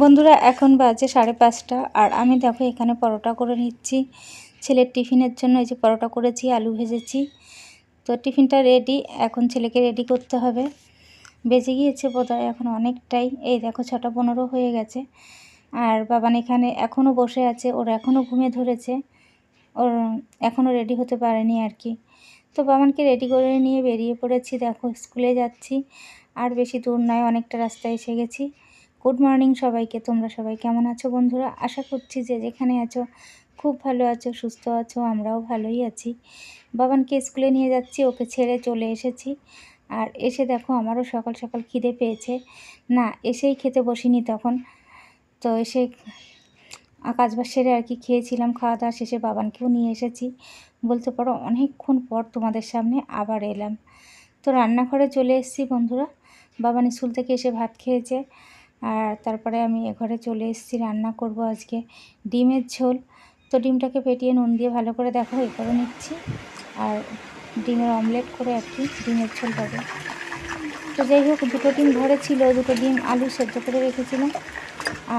বন্ধুরা, এখন বাজে সাড়ে পাঁচটা আর আমি দেখো এখানে পরোটা করে নিচ্ছি। ছেলের টিফিনের জন্য এই যে পরোটা করেছি, আলু ভেজেছি। তো টিফিনটা রেডি এখন ছেলেকে রেডি করতে হবে। বেজে গিয়েছে বোধহয় এখন অনেকটাই। এই দেখো ছটা পনেরো হয়ে গেছে। আর বাবান এখানে এখনও বসে আছে, ওর এখনও ঘুমে ধরেছে। ওর এখনও রেডি হতে পারেনি আর কি। তো বাবানকে রেডি করে নিয়ে বেরিয়ে পড়েছি, দেখো স্কুলে যাচ্ছি। আর বেশি দূর নয়, অনেকটা রাস্তায় এসে গেছি। গুড মর্নিং সবাইকে, তোমরা সবাই কেমন আছো বন্ধুরা? আশা করছি যে যেখানে আছো, খুব ভালো আছো, সুস্থ আছো, আমরাও ভালোই আছি। বাবানকে স্কুলে নিয়ে যাচ্ছি, ওকে ছেড়ে চলে এসেছি। আর এসে দেখো, আমারও সকাল সকাল খিদে পেয়েছে। না, এসেই খেতে বসিনি তখন। তো এসে কাজবাজ সেরে আর কি খেয়েছিলাম খাওয়া দাওয়া শেষে বাবানকেও নিয়ে এসেছি। বলতে পারো, অনেকক্ষণ পর তোমাদের সামনে আবার এলাম। তো রান্নাঘরে চলে এসেছি বন্ধুরা। বাবান স্কুল থেকে এসে ভাত খেয়েছে। আর তারপরে আমি ঘরে চলে এসেছি, রান্না করব আজকে। ডিমের ঝোল। তো ডিমটাকে পেটিয়ে নুন দিয়ে ভালো করে দেখো, এ করে নিচ্ছি। আর ডিমের অমলেট করে আর কি, ডিমের ঝোল হবে তো যাই হোক, দুটো ডিম ঘরে ছিল দুটো ডিম আলু সেদ্ধ করে রেখেছিলাম।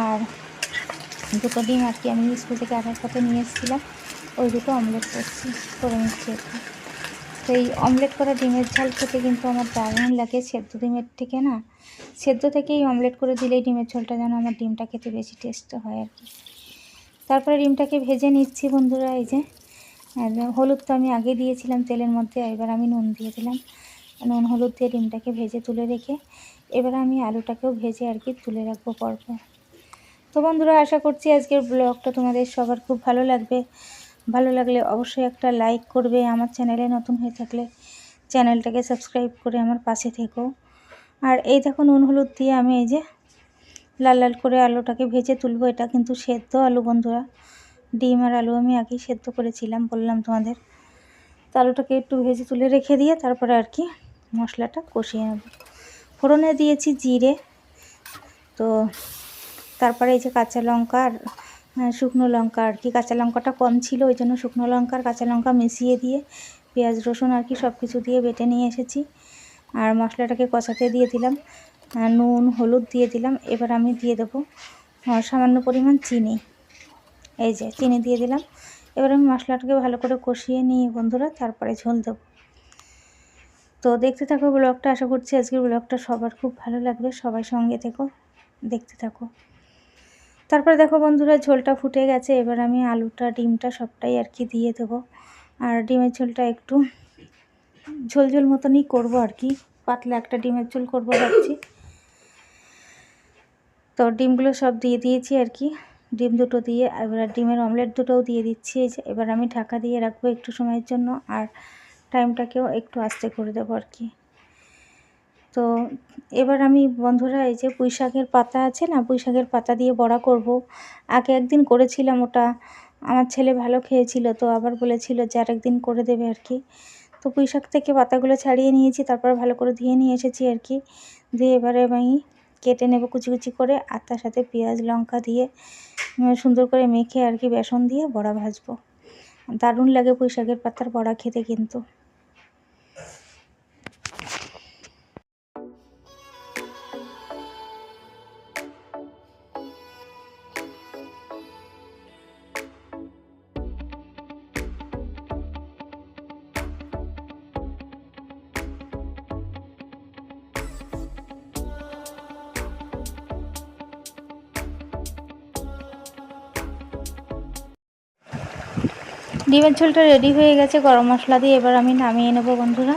আর দুটো ডিম আর কি আমি স্কুল থেকে আসার পথে নিয়ে এসেছিলাম। ওই দুটো অমলেট করছি, করে নিচ্ছি একটু তো এই অমলেট করা ডিমের ঝাল খেতে কিন্তু আমার দারুণ লাগে। সেদ্ধ ডিমের থেকে না, সেদ্ধ থেকেই অমলেট করে দিলেই ডিমের ঝোলটা যেন আমার ডিমটা খেতে বেশি টেস্ট হয় আর কি। তারপরে ডিমটাকে ভেজে নিচ্ছি বন্ধুরা, এই যে। হলুদ তো আমি আগে দিয়েছিলাম তেলের মধ্যে, এবার আমি নুন দিয়ে দিলাম। নুন, হলুদ দিয়ে ডিমটাকে ভেজে তুলে রেখে এবার আমি আলুটাকেও ভেজে আর কি তুলে রাখব পরপর। তো বন্ধুরা, আশা করছি আজকের ব্লগটা তোমাদের সবার খুব ভালো লাগবে। ভালো লাগলে অবশ্যই একটা লাইক করবে আমার চ্যানেলে নতুন হয়ে থাকলে। চ্যানেলটাকে সাবস্ক্রাইব করে আমার পাশে থেকো। আর এই দেখো নুন হলুদ দিয়ে আমি এই যে লাল লাল করে আলুটাকে ভেজে তুলবো, এটা কিন্তু সেদ্ধ আলু বন্ধুরা। ডিম আর আলু আমি আগেই সেদ্ধ করেছিলাম, বললাম তোমাদের। তো আলুটাকে একটু ভেজে তুলে রেখে দিয়ে তারপরে আর কি মশলাটা কষিয়ে নেব। ফোড়নে দিয়েছি জিরে। তো তারপরে এই যে কাঁচা লঙ্কা আর শুকনো লঙ্কা আর কি। কাঁচা লঙ্কাটা কম ছিল, ওই জন্য শুকনো লঙ্কা আর কাঁচা লঙ্কা মিশিয়ে দিয়ে পেঁয়াজ, রসুন আর কি সব কিছু দিয়ে বেটে নিয়ে এসেছি। আর মশলাটাকে কষাতে দিয়ে দিলাম। নুন, হলুদ দিয়ে দিলাম। এবার আমি দিয়ে দেবো সামান্য পরিমাণ চিনি। এই যে, চিনি দিয়ে দিলাম। এবার আমি মশলাটাকে ভালো করে কষিয়ে নিয়ে বন্ধুরা, তারপরে ঝোল দেবো। তো দেখতে থাকো ব্লগটা, আশা করছি আজকের ব্লগটা সবার খুব ভালো লাগবে। সবাই সঙ্গে থেকো, দেখতে থাকো। তারপরে দেখো বন্ধুরা, ঝোলটা ফুটে গেছে, এবার আমি আলুটা, ডিমটা সবটাই আর কি দিয়ে দেবো। আর ডিমের ঝোলটা একটু ঝোল ঝোল মতনই করব আর কি, পাতলা একটা ডিমের ঝোল করব ভাবছি। তো ডিমগুলো সব দিয়ে দিয়েছি আর কি, ডিম দুটো দিয়ে, এবার ডিমের অমলেট দুটোও দিয়ে দিচ্ছি এবার আমি ঢাকা দিয়ে রাখব একটু সময়ের জন্য, আর টাইমটাকেও একটু আস্তে করে দেবো আর কি। তো এবার আমি, বন্ধুরা, এই যে পুঁই শাকের পাতা আছে না পুঁই শাকের পাতা দিয়ে বড়া করব। আগে একদিন করেছিলাম ওটা, আমার ছেলে ভালো খেয়েছিল, তো আবার বলেছিল যে আরেকদিন করে দেবে আর কি। তো পুঁই শাক থেকে পাতাগুলো ছাড়িয়ে নিয়েছি, তারপর ভালো করে ধুয়ে নিয়ে এসেছি আর কি। দিয়ে এবারে আমি কেটে নেব কুচি কুচি করে, আর তার সাথে পেঁয়াজ, লঙ্কা দিয়ে সুন্দর করে মেখে আর কি বেসন দিয়ে বড়া ভাজবো। দারুণ লাগে পুঁই শাকের পাতার বড়া খেতে কিন্তু। ডিমের ঝোলটা রেডি হয়ে গেছে, গরম মশলা দিয়ে এবার আমি নামিয়ে নেব বন্ধুরা।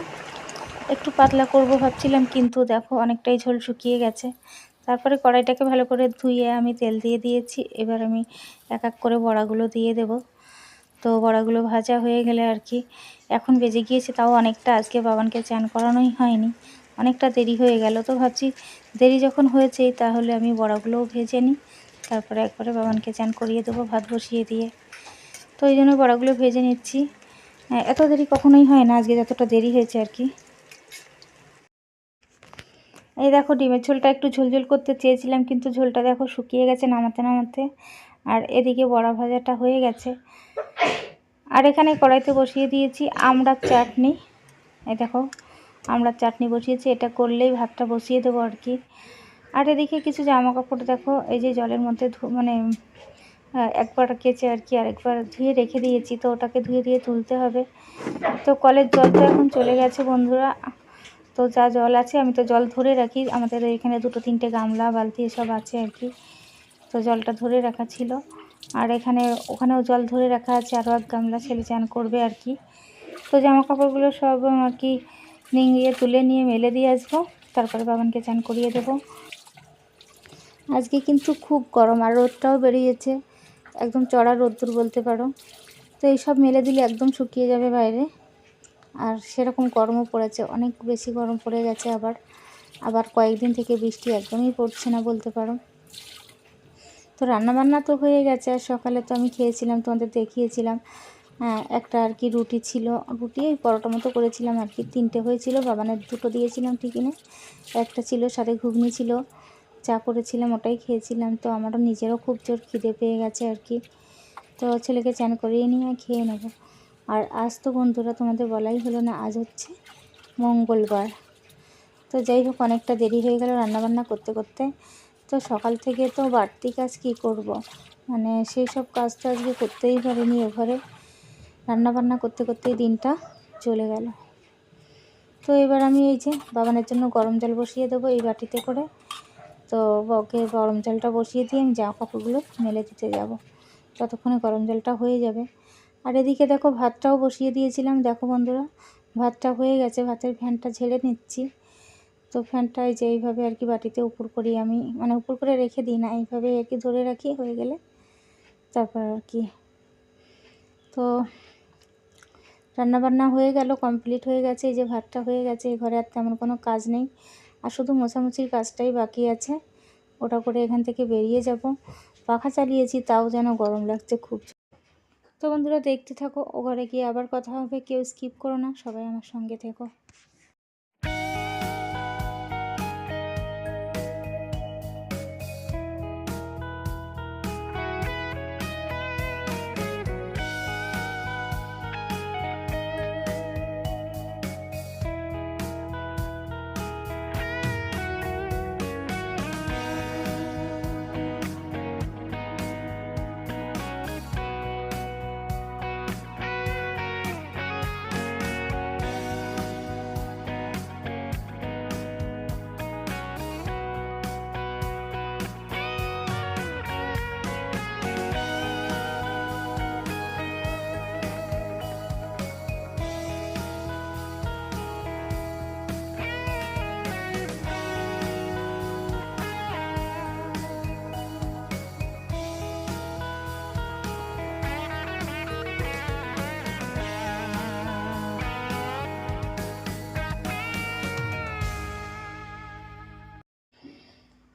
একটু পাতলা করব ভাবছিলাম, কিন্তু দেখো অনেকটাই ঝোল শুকিয়ে গেছে। তারপরে কড়াইটাকে ভালো করে ধুয়ে আমি তেল দিয়ে দিয়েছি, এবার আমি এক এক করে বড়াগুলো দিয়ে দেব। তো বড়াগুলো ভাজা হয়ে গেলে আর কি, এখন বেজে গিয়েছে, তাও অনেকটা, আজকে বাবানকে চান করানোই হয়নি। অনেকটা দেরি হয়ে গেল, তো ভাবছি দেরি যখন হয়েছেই তাহলে আমি বড়াগুলোও ভেজে নিই। তারপরে একবারে বাবানকে চান করিয়ে দেবো, ভাত বসিয়ে দিয়ে। তো এই জন্য বড়াগুলো ভেজে নিচ্ছি। হ্যাঁ, এত দেরি কখনোই হয় না আজকে যতটা দেরি হয়েছে আর কি। এই দেখো ডিমের ঝোলটা একটু ঝোলঝোল করতে চেয়েছিলাম কিন্তু ঝোলটা দেখো শুকিয়ে গেছে নামাতে নামাতে আর এদিকে বড়া ভাজাটা হয়ে গেছে। আর এখানে কড়াইতে বসিয়ে দিয়েছি আমড়ার চাটনি। এই দেখো আমড়ার চাটনি বসিয়েছি এটা করলেই ভাতটা বসিয়ে দেবো আর কি। আর এদিকে কিছু জামা কাপড় দেখো এই যে জলের মধ্যে মানে একবার কেচে আর কি আরেকবার ধুয়ে রেখে দিয়েছি, তো ওটাকে ধুয়ে দিয়ে তুলতে হবে। তো কলের জল তো এখন চলে গেছে বন্ধুরা। তো যা জল আছে, আমি তো জল ধরে রাখি। আমাদের এখানে দুটো তিনটে গামলা, বালতি এসব আছে আর কি। তো জলটা ধরে রাখা ছিল। আর এখানে, ওখানেও জল ধরে রাখা আছে, আরও এক গামলা ছেলে চান করবে আর কি। তো জামা কাপড়গুলো সব আর কি নিংড়িয়ে, তুলে নিয়ে মেলে দিয়ে আসব। তারপরে বাবানকে চান করিয়ে দেবো। আজকে কিন্তু খুব গরম আর রোদটাও বেরিয়েছে। একদম চড়া রোদ্দুর বলতে পারো। তো এইসব মেলে দিলে একদম শুকিয়ে যাবে বাইরে। আর সেরকম গরমও পড়েছে অনেক বেশি গরম পড়ে গেছে আবার। আবার কয়েকদিন থেকে বৃষ্টি একদমই পড়ছে না বলতে পারো। তো রান্নাবান্না তো হয়ে গেছে আর সকালে তো আমি খেয়েছিলাম তোমাদের দেখিয়েছিলাম। হ্যাঁ, একটা আর কি রুটি ছিল। রুটি ওই পরোটা মতো করেছিলাম আর কি। তিনটে হয়েছিল বাবানের দুটো দিয়েছিলাম টিফিনে। একটা ছিল সাথে ঘুগনি ছিল। চা করেছিলাম ওটাই খেয়েছিলাম। তো আমারও নিজেরও খুব জোর খিদে পেয়ে গেছে আর কি। তো ছেলেকে চান করিয়ে নিয়ে খেয়ে নেব। আর আজ তো বন্ধুরা তোমাদের বলাই হলো না, আজ হচ্ছে মঙ্গলবার। তো যাই হোক, অনেকটা দেরি হয়ে গেল রান্নাবান্না করতে করতে। তো সকাল থেকে তো বাড়তি কাজ কী করব। মানে সেই সব কাজ তো আজকে করতেই পারিনি এ ঘরে। রান্নাবান্না করতে করতেই দিনটা চলে গেল। তো এবার আমি এই যে বাবানের জন্য গরম জল বসিয়ে দেবো এই বাটিতে করে। তো ওকে গরম জলটা বসিয়ে দিয়ে আমি জামা কাপড়গুলো মেলে দিতে যাব। ততক্ষণে গরম জলটা হয়ে যাবে। আর এদিকে দেখো ভাতটাও বসিয়ে দিয়েছিলাম। দেখো বন্ধুরা, ভাতটা হয়ে গেছে। ভাতের ফ্যানটা ঝেড়ে নিচ্ছি। তো ফ্যানটা এই যে এইভাবে আর কি বাটিতে উপর করি আমি। মানে উপর করে রেখে দিই না, এইভাবে আর কি ধরে রাখি হয়ে গেলে তারপর আর কি। তো রান্নাবান্না হয়ে গেল, কমপ্লিট হয়ে গেছে। এই যে ভাতটা হয়ে গেছে, এই ঘরে আর তেমন কোনো কাজ নেই। আর শুধু মোছামুছির কাজটাই বাকি আছে। ওটা করে এখান থেকে বেরিয়ে যাব। পাখা চালিয়েছি, তাও যেন গরম লাগছে খুব। তো বন্ধুরা, দেখতে থাকো, ও ঘরে গিয়ে আবার কথা হবে। কেউ স্কিপ করো না, সবাই আমার সঙ্গে থেকো।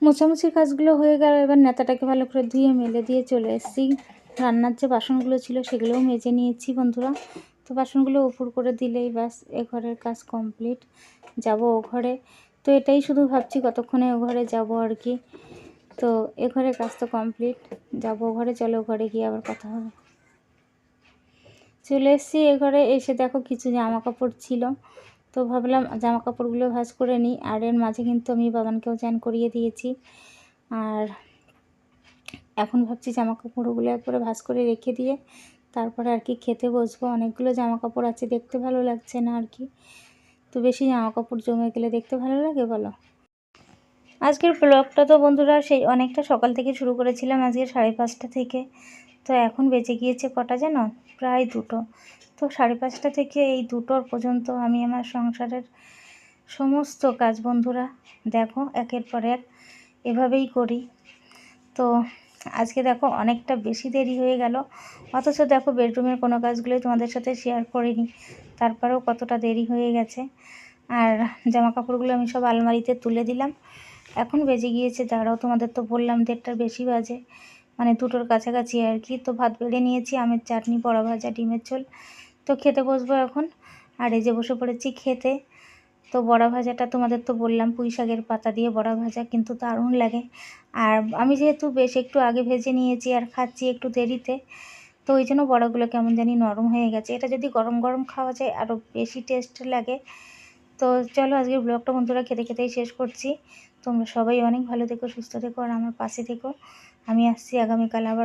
মোছামুছির কাজগুলো হয়ে গেল, এবার নেতাটাকে ভালো করে ধুয়ে মেলে দিয়ে চলে এসেছি। রান্নার যে বাসনগুলো ছিল সেগুলোও মেজে নিয়েছি বন্ধুরা। তো বাসনগুলো উপর করে দিলেই ব্যাস, এ ঘরের কাজ কমপ্লিট। যাব ও ঘরে। তো এটাই শুধু ভাবছি কতক্ষণে ও ঘরে যাব আর কি। তো এ ঘরের কাজ তো কমপ্লিট। যাব ও ঘরে, চলো ঘরে গিয়ে আবার কথা হবে। চলে এসেছি এ ঘরে, এসে দেখো কিছু জামা কাপড় ছিল। তো ভাবলাম জামা কাপড়গুলো ভাঁজ করে নিই, আর এর মাঝে কিন্তু আমি বাবানকেও চান করিয়ে দিয়েছি। আর এখন ভাবছি জামা কাপড়গুলো একবারে ভাঁজ করে রেখে দিয়ে তারপরে আর কি খেতে বসবো। অনেকগুলো জামা কাপড় আছে, দেখতে ভালো লাগছে না আর কি। তো বেশি জামা কাপড় জমে গেলে দেখতে ভালো লাগে বলো? আজকের ব্লগটা তো বন্ধুরা সেই অনেকটা সকাল থেকে শুরু করেছিলাম আজকে সাড়ে পাঁচটা থেকে। তো এখন বেঁচে গিয়েছে কটা যেন প্রায় দুটো। তো সাড়ে পাঁচটা থেকে এই দুটোর পর্যন্ত আমি আমার সংসারের সমস্ত কাজ, বন্ধুরা, দেখো, একের পর এক এভাবেই করি। তো আজকে দেখো, অনেকটা বেশি দেরি হয়ে গেল। অথচ দেখো, বেডরুমের কোনো কাজগুলোই তোমাদের সাথে শেয়ার করিনি। তারপরেও কতটা দেরি হয়ে গেছে। আর জামা কাপড়গুলো আমি সব আলমারিতে তুলে দিলাম। এখন বেজে গিয়েছে, দাঁড়াও, তোমাদের তো বললাম দেড়টার বেশি বাজে। মানে দুটোর কাছাকাছি আর কি। তো ভাত বেড়ে নিয়েছি, আমের চাটনি, বড়া ভাজা, ডিমের ঝোল। তো খেতে বসবো এখন। আর এই যে বসে পড়েছি খেতে। তো বড়া ভাজাটা তোমাদের তো বললাম, পুঁই শাকের পাতা দিয়ে বড়া ভাজা, কিন্তু দারুণ লাগে। আর আমি যেহেতু বেশ একটু আগে ভেজে নিয়েছি আর খাচ্ছি একটু দেরিতে, তো ওই জন্য বড়াগুলো কেমন জানি নরম হয়ে গেছে। এটা যদি গরম গরম খাওয়া যায় আরও বেশি টেস্ট লাগে। তো চলো আজকের ব্লগটা বন্ধুরা খেতে খেতেই শেষ করছি। তোমরা সবাই অনেক ভালো থেকো, সুস্থ থেকো, আর আমার পাশে থেকো। আমি আসছি আগামীকাল আবার